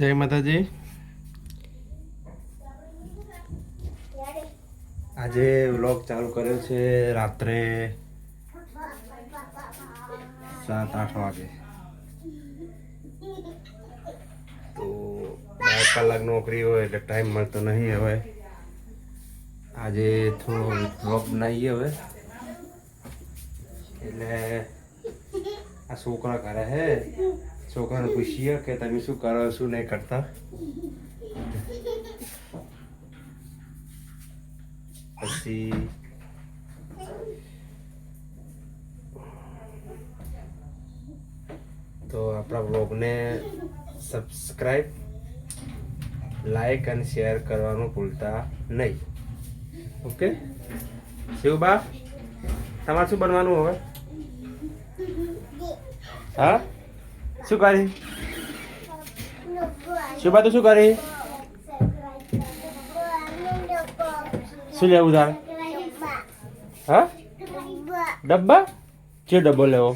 જય માતાજી. આજે વ્લોગ ચાલુ કર્યો છે રાત્રે સાત, આઠ વાગે. તો બાર કલાક નોકરી હોય એટલે ટાઈમ મળતો નહીં હવે. આજે થોડો વ્લોગ બનાવીએ હવે. એટલે આ છોકરા કરે હે. છોકરાને પૂછીએ કે તમે શું કરો, શું નહીં કરતા? પછી તો આપણા બ્લોગને સબસ્ક્રાઈબ લાઈક અને શેર કરવાનું ભૂલતા નહીં. ઓકે? શિવબા તમારે શું બનવાનું હવે? હા? શું કરી? શિવબા તો શું કરી? શું લેવું તારે? હા? ડબ્બા? જે ડબ્બો લેવો.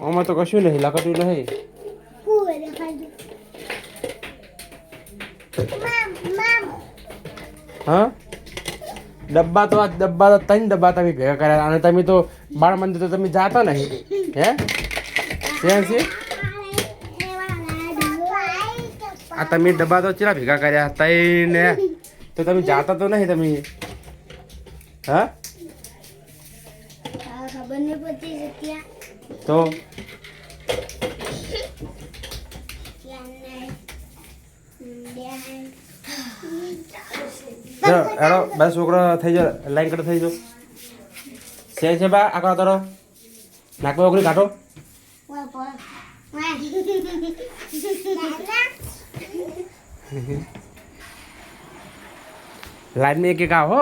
આમાં તો કશું નહીં લકડ્યું નહીં. હા? ડબ્બા તો આ ડબ્બા તો ત્રણ ડબ્બા તમે ભેગા કર્યા અને તમે તો બાળ મંદિર તો તમે જાતા નહીં હે? છે આ તમે ડબ્બા તો ચેલા ભેગા કર્યા તઈને તો તમે જાતા તો નહીં તમે? હા? તો ક્યાં નહીં બેન જો હેડો બે છોકરો થઈ જાઓ લાઈન કટ થઈ જાઓ છે છે બા આ કરો તારો. નાકમાં ઓગળી કાઢો લાઈન લાઈનમાં એક એક આવો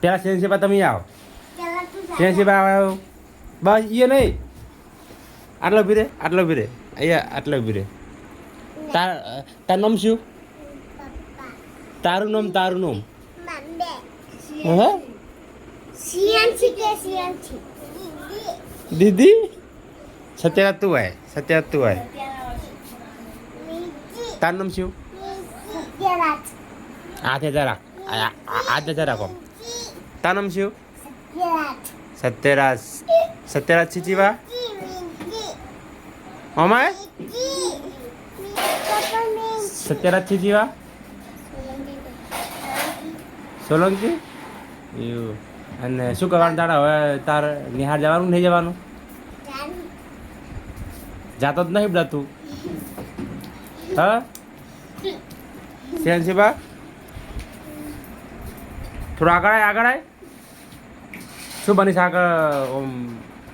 પેલા સેન્સી બા, તમે આવો. સેન્સી બા, આવો બસ એ નહીં. આટલો ભીરે આટલો ભીરે. અહીંયા આટલો ભીરે. તાર તાર નામ શું? પપ્પા તારું નામ તારું નામ. મમ્મે હે? સિયાંશી કે સિયાંશી દીદી? સત્યરાજ તું આય સત્યરાજ તું આય. તારું નામ શું? હાથે જરા હાથે જરા કોમ તારું નામ શું? સત્યરાજ. સત્યરાજ. સત્યરાજ છીચીવા અમાય સત્યરાજ જીવા? સોલંકી? એવું. અને શું કરવાનું તારે? હવે તાર નિહાર જવાનું નહીં જવાનું? જાતો જ નહીં બધા તું? હા? સેન્સીબા થોડું આગળ આય આગળ આય. શું બનીશ આગળ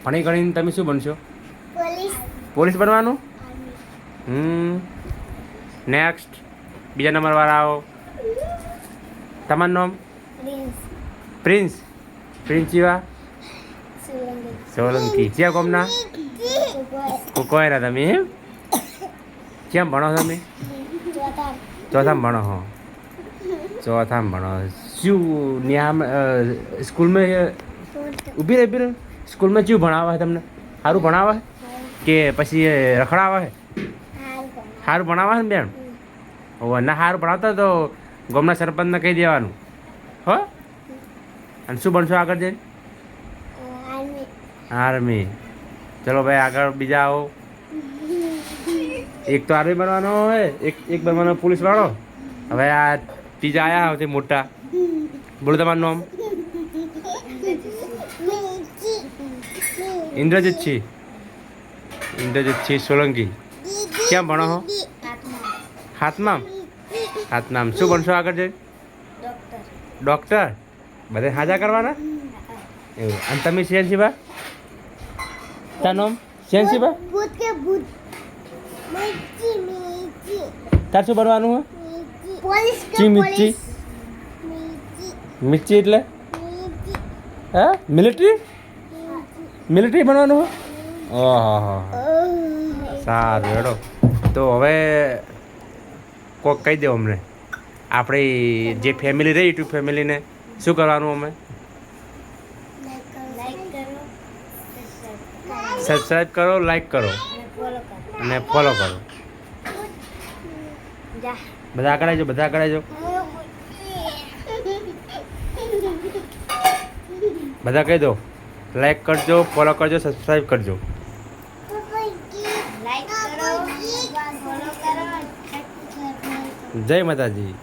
ભણી ગણીને તમે શું બનશો? પોલીસ. પોલીસ બનવાનું? હમ. નેક્સ્ટ બીજા નંબરવાળા આવો. તમારું નામ? પ્રિન્સ. પ્રિન્સ. જીવા? સોલંકી. ક્યાં કોમના કોયરા તમે એમ? ક્યાં ભણો છો તમે? ચોથા ચોથામાં ભણો હો ચોથામાં ભણો શું ન્યા સ્કૂલમાં ઊભી રહે સ્કૂલમાં શું ભણાવે તમને? સારું ભણાવે? કે પછી રખડાવે? સારું ભણાવવા ને બેન? ઓ ના સારું ભણાવતા તો ગામના સરપંચને કહી દેવાનું. હો? અને શું બનશો આગળ જઈને? આર્મી. ચલો ભાઈ આગળ બીજા આવો. એક તો આર્મી બનવાનો હોય એક એક બનવાનો પોલીસ વાળો હવે આ ત્રીજા આવ્યા હોય મોટા. બોલો તમારું નામ? ઇન્દ્રજીત છી ઇન્દ્રજીત છી સોલંકી. ક્યાં ભણો છો હાથમાં? હાથમાં. શું બનશો આગળ જઈ ડૉક્ટર. બધે હાજા કરવાના? એવું. અને તમે શેનશીબા તાર નામ? શેનશીબા તાર શું બનવાનું હોય મિર્ચી? મિર્ચી એટલે? હા? મિલિટરી? મિલિટરી બનવાનું હો? ઓહો સારું હેડો તો હવે કોક કહી દો અમને. આપણી જે ફેમિલી રહી યુટ્યુબ ફેમિલીને શું કરવાનું અમે? સબસ્ક્રાઈબ કરો લાઈક કરો. અને ફોલો કર. બધા આવજો બધા આવજો બધા કહી દો. લાઈક કરજો ફોલો કરજો સબસ્ક્રાઈબ કરજો લાઈક કરો ફોલો કરો જય માતાજી.